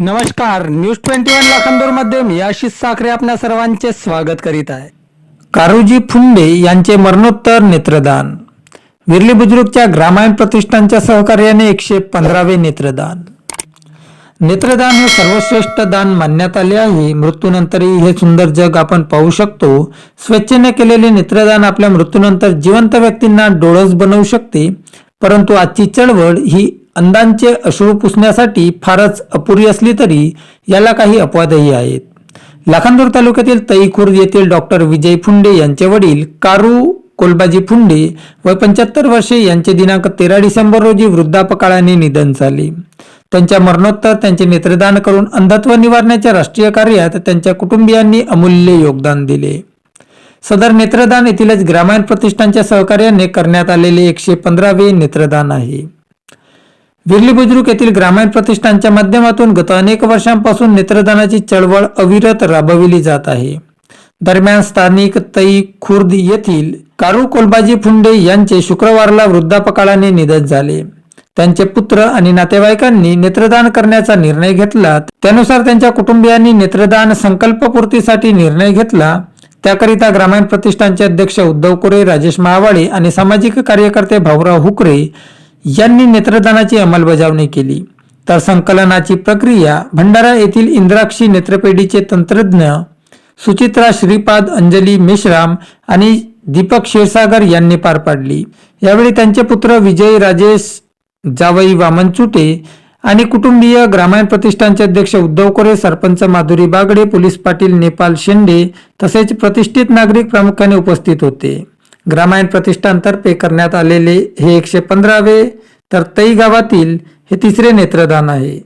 नमस्कार news twenty one लाखांदूरमध्ये मी आशिष साखरे आपल्या सर्वांचे स्वागत करीत आहे. कारुजी फुंडे यांचे मरणोत्तर नेत्रदान. विरली बुजुर्गच्या ग्रामायण प्रतिष्ठानच्या सहकार्याने एकशे पंधरावे नेत्रदान. नेत्रदान हे सर्वश्रेष्ठ दान मानण्यात आले आहे. मृत्यूनंतरही हे सुंदर जग आपण पाहू शकतो. स्वेच्छेने केलेले नेत्रदान आपल्या मृत्यूनंतर जिवंत व्यक्तींना डोळस बनवू शकते. परंतु आजची चळवळ ही अंधांचे अश्रू पुसण्यासाठी फारच अपुरी असली तरी याला काही अपवादही आहेत. लाखांदूर तालुक्यातील तईखुर्द येथील डॉक्टर विजय फुंडे यांचे वडील कारू कोलबाजी फुंडे वय पंच्याहत्तर वर्षे यांचे दिनांक तेरा डिसेंबर रोजी वृद्धापकाळाने निधन झाले. त्यांच्या मरणोत्तर त्यांचे नेत्रदान करून अंधत्व निवारण्याच्या राष्ट्रीय कार्यात त्यांच्या कुटुंबियांनी अमूल्य योगदान दिले. सदर नेत्रदान येथीलच ग्रामीण प्रतिष्ठानच्या सहकार्याने करण्यात आलेले एकशे पंधरावे नेत्रदान आहे. विरली बुद्रुक येथील ग्रामीण प्रतिष्ठानच्या माध्यमातून गत अनेक वर्षांपासून नेत्रदानाची चळवळ अविरत राबविली जात आहे. दरम्यान स्थानिक तई खुर्द येथील कारू कोलबाजी फुंडे यांचे शुक्रवारला वृद्धापकाळाने निधन झाले. त्यांचे पुत्र आणि नातेवाईकांनी नेत्रदान करण्याचा निर्णय घेतला. त्यानुसार त्यांच्या कुटुंबियांनी नेत्रदान संकल्पपूर्तीसाठी निर्णय घेतला. त्याकरिता ग्रामीण प्रतिष्ठानचे अध्यक्ष उद्धव कुरे राजेश महावाळे आणि सामाजिक कार्यकर्ते भाऊराव हुकरे यांनी नेत्रदानाची अंमलबजावणी केली. तर संकलनाची प्रक्रिया भंडारा येथील इंद्राक्षी नेत्रपेढीचे तंत्रज्ञ सुचित्रा श्रीपाद अंजली मेश्राम आणि दीपक क्षीरसागर यांनी पार पाडली. यावेळी त्यांचे पुत्र विजय राजेश जावई वामन चुटे आणि कुटुंबीय ग्रामीण प्रतिष्ठानचे अध्यक्ष उद्धव कोरे सरपंच माधुरी बागडे पोलीस पाटील नेपाल शेंडे तसेच प्रतिष्ठित नागरिक प्रामुख्याने उपस्थित होते. ग्रामीण प्रतिष्ठानतर्फे करण्यात आलेले हे एकशे पंधरावे तर तई गावातील हे तिसरे नेत्रदान आहे.